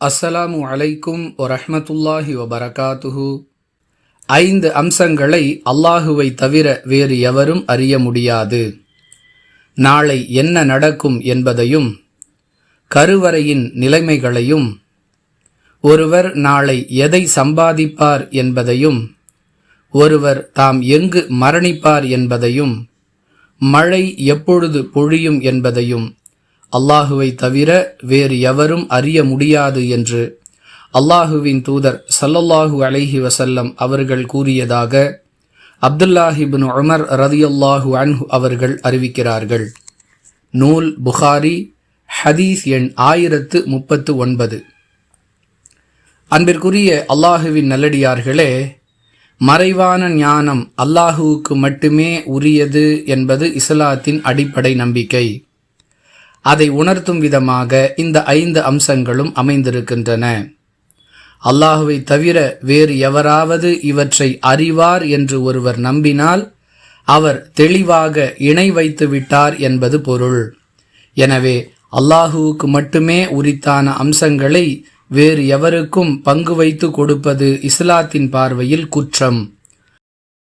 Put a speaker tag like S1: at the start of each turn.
S1: அஸ்ஸலாமு அலைக்கும் வரஹ்மத்துல்லாஹி வபரகாத்துஹு. ஐந்து அம்சங்களை அல்லாஹுவை தவிர வேறு எவரும் அறிய முடியாது. நாளை என்ன நடக்கும் என்பதையும் கருவறையின் நிலைமைகளையும் ஒருவர் நாளை எதை சம்பாதிப்பார் என்பதையும் ஒருவர் தாம் எங்கு மரணிப்பார் என்பதையும் மழை எப்பொழுது பொழியும் என்பதையும் அல்லாஹுவை தவிர வேறு எவரும் அறிய முடியாது என்று அல்லாஹுவின் தூதர் சல்லல்லாஹு அலைஹி வசல்லம் அவர்கள் கூறியதாக அப்துல்லாஹிபின் உமர் ரதியுல்லாஹு அன்ஹு அவர்கள் அறிவிக்கிறார்கள். நூல் புகாரி ஹதீஸ் எண் ஆயிரத்து முப்பத்து ஒன்பது. அன்பிற்குரிய அல்லாஹுவின் நல்லடியார்களே மறைவான ஞானம் அல்லாஹுவுக்கு மட்டுமே உரியது என்பது இஸ்லாத்தின் அடிப்படை நம்பிக்கை. அதை உணர்த்தும் விதமாக இந்த ஐந்து அம்சங்களும் அமைந்திருக்கின்றன. அல்லாஹுவை தவிர வேறு எவராவது இவற்றை அறிவார் என்று ஒருவர் நம்பினால் அவர் தெளிவாக இணை வைத்து விட்டார் என்பது பொருள். எனவே அல்லாஹுவுக்கு மட்டுமே உரித்தான அம்சங்களை வேறு எவருக்கும் பங்கு வைத்து கொடுப்பது இஸ்லாத்தின் பார்வையில் குற்றம்.